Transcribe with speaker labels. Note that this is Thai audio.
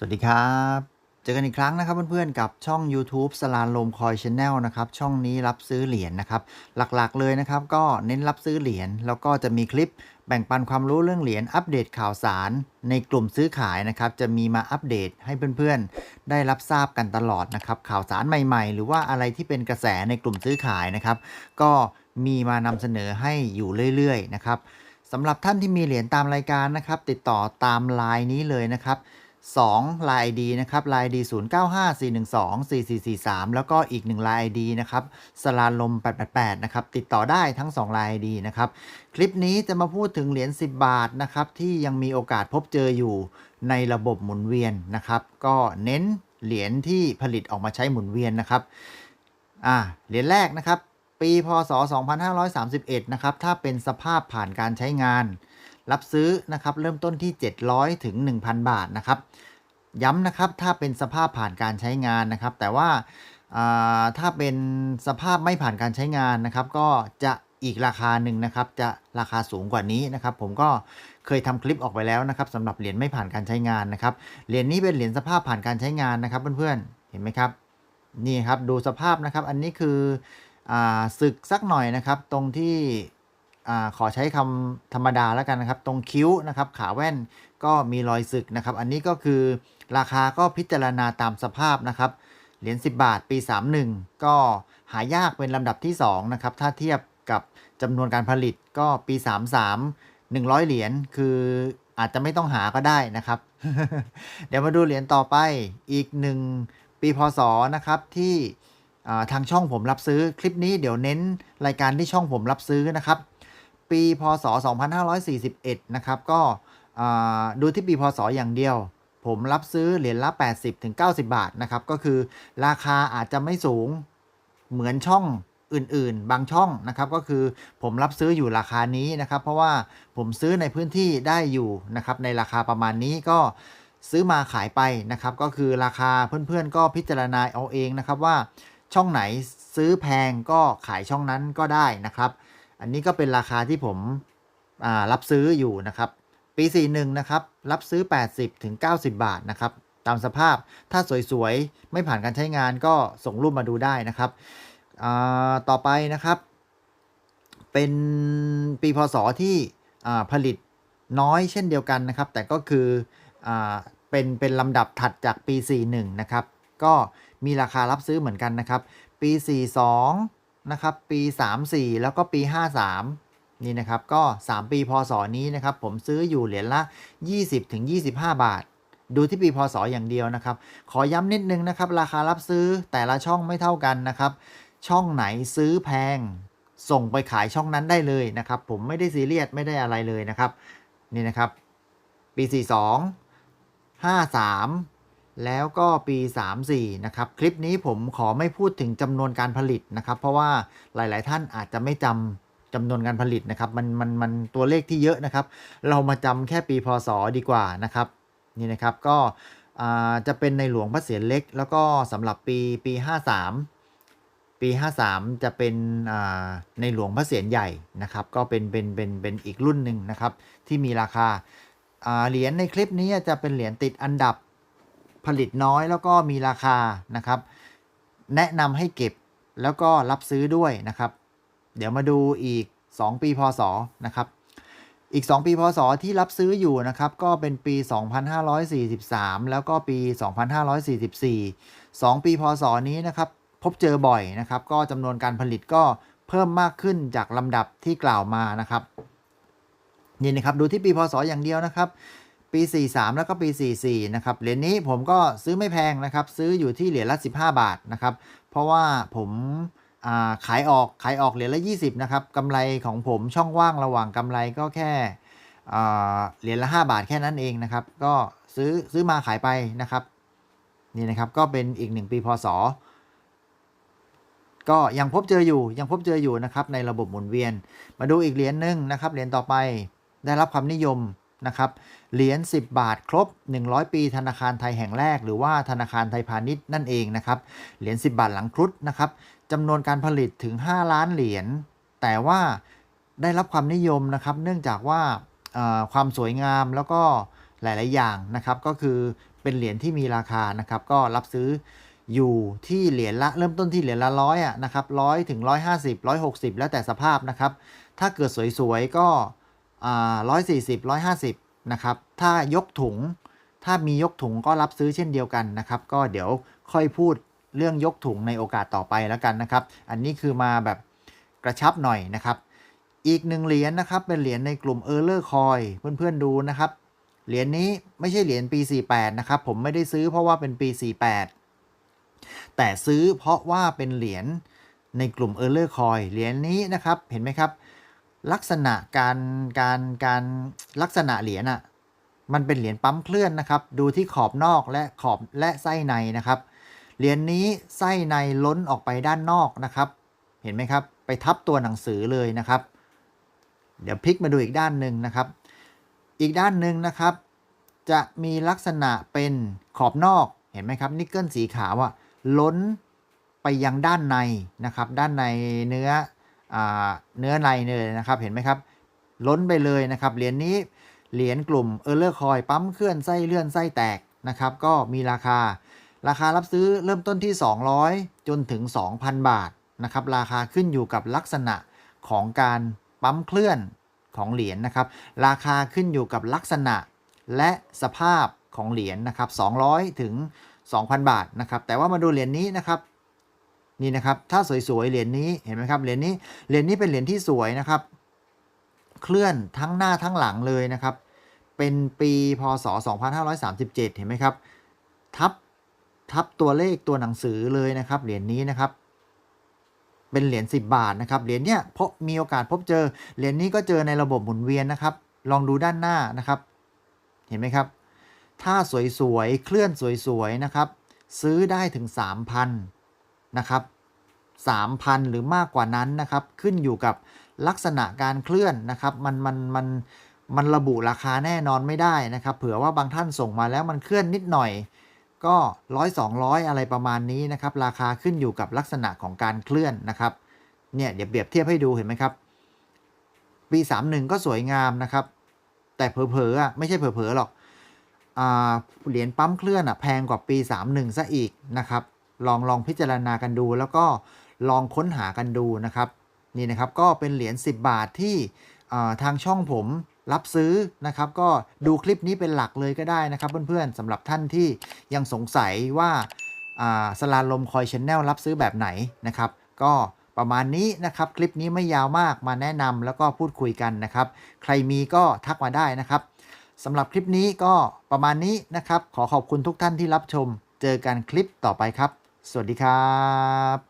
Speaker 1: สวัสดีครับ เจอกันอีกครั้งนะครับเพื่อนๆกับช่อง YouTube สลานลมคอยชแนลนะครับ ช่องนี้รับซื้อเหรียญนะครับ หลักๆเลยนะครับ ก็เน้นรับซื้อเหรียญแล้วก็จะมีคลิปแบ่งปันความรู้เรื่องเหรียญอัปเดตข่าวสาร ในกลุ่มซื้อขายนะครับ จะมีมาอัปเดตให้เพื่อนๆ ได้รับทราบกันตลอดนะครับ ข่าวสารใหม่ๆ หรือว่าอะไรที่เป็นกระแสในกลุ่มซื้อขายนะครับ ก็มีมานำเสนอให้อยู่เรื่อยๆนะครับสำหรับท่านที่มีเหรียญตามรายการนะครับ ติดต่อตามไลน์นี้เลยนะครับ 2 Line ID นะครับ Line ID 0954124443 แล้วก็อีก 1 Line ID นะครับสลาลม 888 นะครับ ติดต่อได้ทั้ง 2 Line ID นะครับ คลิปนี้จะมาพูดถึงเหรียญ 10 บาทนะครับ ที่ยังมีโอกาสพบเจออยู่ในระบบหมุนเวียนนะครับ ก็เน้นเหรียญที่ผลิตออกมาใช้หมุนเวียนนะครับ อ่า เหรียญแรกนะครับ ปี พศ 2531 นะครับ ถ้าเป็นสภาพผ่านการใช้งาน รับซื้อนะครับเริ่มต้นที่ 700 ถึง 1,000 บาทนะครับย้ำนะครับถ้าเป็นสภาพผ่านการใช้งานนะครับ แต่ว่าถ้าเป็นสภาพไม่ผ่านการใช้งานนะครับ ก็จะอีกราคาหนึ่งนะครับ จะราคาสูงกว่านี้นะครับ ผมก็เคยทำคลิปออกไปแล้วนะครับสำหรับเหรียญไม่ผ่านการใช้งานนะครับเหรียญนี้เป็นเหรียญสภาพผ่านการใช้งานนะครับ เพื่อนๆเห็นไหมครับนี่ครับดูสภาพนะครับ อันนี้คืออศึกสักหน่อยนะครับ ตรงที่ อขอใช้คำธรรมดาแล้วกันนะครับ ตรงคิ้วนะครับขาแว่นก็มีรอยสึกนะครับ อันนี้ก็คือราคาก็พิจารณาตามสภาพนะครับ เหรียญ10 บาทปี 31 ก็หายากเป็นลำดับที่2นะครับถ้าเทียบกับจำนวนการผลิตก็ปี 33 100 เหรียญคืออาจจะไม่ต้องหาก็ได้นะครับ เดี๋ยวมาดูเหรียญต่อไปอีกหนึ่งปีพศนะครับที่ทางช่องผมรับซื้อคลิปนี้เดี๋ยวเน้นรายการที่ช่องผมรับซื้อนะครับ ปีพศ 2541 นะครับ ก็ดูที่ปีพศอย่างเดียว ผมรับซื้อเหรียญละ 80ถึง90 บาทนะครับ ก็คือราคาอาจจะไม่สูงเหมือนช่องอื่นๆ บางช่องนะครับก็คือผมรับซื้ออยู่ราคานี้นะครับ เพราะว่าผมซื้อในพื้นที่ได้อยู่นะครับ ในราคาประมาณนี้ก็ซื้อมาขายไปนะครับ ก็คือราคาเพื่อนๆ ก็พิจารณาเอาเองนะครับว่าช่องไหนซื้อแพงก็ขายช่องนั้นก็ได้นะครับ อันนี้ก็เป็นราคาที่ผมรับซื้ออยู่นะครับ ปี 41 นะครับ รับซื้อ 80ถึง90 บาทนะครับ ตามสภาพถ้าสวยๆ ไม่ผ่านการใช้งานก็ส่งรูปมาดูได้นะครับต่อไปนะครับ เป็นปีพศที่ผลิตน้อยเช่นเดียวกันนะครับ แต่ก็คืออเป็นเป็นลำดับถัดจากปี 41 นะครับ ก็มีราคารับซื้อเหมือนกันนะครับ ปี 42 นะครับปี 34 แล้วก็ปี 53 นี่นะครับก็ 3 ปีพศนี้นะครับผมซื้ออยู่เหรียญละ 20ถึง25 บาท ดูที่ปีพศอย่างเดียวนะครับ ขอย้ำนิดนึงนะครับ ราคารับซื้อแต่ละช่องไม่เท่ากันนะครับ ช่องไหนซื้อแพง ส่งไปขายช่องนั้นได้เลยนะครับ ผมไม่ได้ซีเรียสไม่ได้อะไรเลยนะครับ นี่นะครับ ปี 42 53 แล้วก็ปี 34 นะครับ คลิปนี้ผมขอไม่พูดถึงจำนวนการผลิตนะครับ เพราะว่าหลาย ๆ ท่านอาจจะไม่จำจำนวนการผลิตนะครับ มันมันมันตัวเลขที่เยอะนะครับ เรามาจำแค่ปีพศดีกว่านะครับ นี่นะครับก็จะเป็นในหลวงพระเศียรเล็ก แล้วก็สำหรับปีปี 53 ปี 53 จะเป็นในหลวงพระเศียรใหญ่นะครับ ก็เป็นเป็นเป็นเป็นอีกรุ่นหนึ่งนะครับ ที่มีราคาเหรียญในคลิปนี้จะเป็นเหรียญติดอันดับ ผลิตน้อยแล้วก็มีราคานะครับ แนะนำให้เก็บแล้วก็รับซื้อด้วยนะครับ เดี๋ยวมาดูอีก 2 ปีพศนะครับ อีก 2 ปีพศที่รับซื้ออยู่นะครับ ก็เป็นปี 2543 แล้วก็ปี 2544 2 ปีพศนี้นะครับ พบเจอบ่อยนะครับ ก็จำนวนการผลิตก็เพิ่มมากขึ้นจากลำดับที่กล่าวมานะครับนี่นะครับดูที่ปีพศอย่างเดียวนะครับ ปี 43 แล้วก็ปี 44 นะครับ เหรียญนี้ผมก็ซื้อไม่แพงนะครับ ซื้ออยู่ที่เหรียญละ 15 บาทนะครับ เพราะว่าผมาขายออกขายออกเหรียญละ 20 นะครับกำไรของผมช่องว่างระหว่างกำไรก็แค่เหรียญละ 5 บาทแค่นั้นเองนะครับ ก็ซื้อซื้อมาขายไปนะครับ นี่นะครับก็เป็นอีก 1 ปีพศก็ยังพบเจออยู่ยังพบเจออยู่นะครับในระบบหมุนเวียน มาดูอีกเหรียญหนึ่งนะครับเหรียญต่อไปได้รับความนิยม นะครับเหรียญ10 บาทครบ 100 ปีธนาคารไทยแห่งแรก หรือว่าธนาคารไทยพาณิชย์นั่นเองนะครับเหรียญ10 บาทหลังครุฑนะครับจำนวนการผลิตถึง 5 ล้านเหรียญแต่ว่าได้รับความนิยมนะครับ เนื่องจากว่าความสวยงามแล้วก็หลาย ๆ อย่างนะครับ ก็คือเป็นเหรียญที่มีราคานะครับ ก็รับซื้ออยู่ที่เหรียญละเริ่มต้นที่เหรียญละร้อยอะนะครับร้อยถึงร้อยห้าสิบร้อยหกสิบแล้วแต่สภาพนะครับ ถ้าเกิดสวย ๆ ก็ ร้อยสี่สิบร้อยห้าสิบนะครับ ถ้ายกถุง ถ้ามียกถุงก็รับซื้อเช่นเดียวกันนะครับ ก็เดี๋ยวค่อยพูดเรื่องยกถุงในโอกาสต่อไปแล้วกันนะครับ อันนี้คือมาแบบกระชับหน่อยนะครับ อีกหนึ่งเหรียญนะครับ เป็นเหรียญในกลุ่มเออร์เลอร์คอยเพื่อนๆดูนะครับ เหรียญนี้ไม่ใช่เหรียญปี 48 นะครับ ผมไม่ได้ซื้อเพราะว่าเป็นปี 48 แต่ซื้อเพราะว่าเป็นเหรียญในกลุ่มเออร์เลอร์คอยเหรียญนี้นะครับ เห็นไหมครับ ลักษณะการการการลักษณะเหรียญอะมันเป็นเหรียญปั๊มเคลื่อนนะครับ ดูที่ขอบนอกและขอบและไส้ในนะครับ เหรียญนี้ไส้ในล้นออกไปด้านนอกนะครับ เห็นไหมครับ ไปทับตัวหนังสือเลยนะครับ เดี๋ยวพลิกมาดูอีกด้านหนึ่งนะครับ อีกด้านหนึ่งนะครับ จะมีลักษณะเป็นขอบนอก เห็นไหมครับ นิกเกิลสีขาวอะล้นไปยังด้านในนะครับ ด้านในเนื้ออ เนื้อในเลยนะครับเห็นไหมครับ ล้นไปเลยนะครับเหรียญนี้เหรียญกลุ่มเออร์เลอร์คอยปั๊มเคลื่อนไส้เลื่อนไส้แตกนะครับ ก็มีราคา ราคารับซื้อเริ่มต้นที่ 200 จนถึง 2,000 บาทนะครับ ราคาขึ้นอยู่กับลักษณะของการปั๊มเคลื่อนของเหรียญนะครับ ราคาขึ้นอยู่กับลักษณะและสภาพของเหรียญนะครับ 200 ถึง 2,000 บาทนะครับ แต่ว่ามาดูเหรียญนี้นะครับ นี่นะครับ ถ้าสวยๆ เหรียญนี้ เห็นไหมครับ เหรียญนี้ เหรียญนี้เป็นเหรียญที่สวยนะครับ เคลื่อนทั้งหน้าทั้งหลังเลยนะครับ เป็นปีพศ 2537 เห็นไหมครับ ทับ ทับตัวเลขตัวหนังสือเลยนะครับ เหรียญนี้นะครับ เป็นเหรียญ10 บาทนะครับ เหรียญเนี้ยพบมีโอกาสพบเจอ เหรียญนี้ก็เจอในระบบหมุนเวียนนะครับ ลองดูด้านหน้านะครับ เห็นไหมครับ ถ้าสวยๆ เคลื่อนสวยๆ นะครับ ซื้อได้ถึง 3,000 นะครับ3,000 หรือมากกว่านั้นนะครับ ขึ้นอยู่กับลักษณะการเคลื่อนนะครับ มันมันมันมันระบุราคาแน่นอนไม่ได้นะครับ เผื่อว่าบางท่านส่งมาแล้วมันเคลื่อนนิดหน่อย ก็ร้อยสองร้อยอะไรประมาณนี้นะครับ ราคาขึ้นอยู่กับลักษณะของการเคลื่อนนะครับ เนี่ยเดี๋ยวเปรียบเทียบให้ดูเห็นไหมครับ ปี 31 ก็สวยงามนะครับ แต่เผลอๆอะไม่ใช่เผลอๆหรอกเหรียญปั๊มเคลื่อนอะแพงกว่าปี 31ซะอีกนะครับ ลองลองพิจารณากันดู แล้วก็ลองค้นหากันดูนะครับนี่นะครับก็เป็นเหรียญ10 บาทที่ทางช่องผมรับซื้อนะครับก็ดูคลิปนี้เป็นหลักเลยก็ได้นะครับ เพื่อนๆสำหรับท่านที่ยังสงสัยว่าสลาลมคอยชแนลรับซื้อแบบไหนนะครับ ก็ประมาณนี้นะครับ คลิปนี้ไม่ยาวมากมาแนะนำแล้วก็พูดคุยกันนะครับ ใครมีก็ทักมาได้นะครับสำหรับคลิปนี้ก็ประมาณนี้นะครับ ขอขอบคุณทุกท่านที่รับชม เจอกันคลิปต่อไปครับ สวัสดีครับ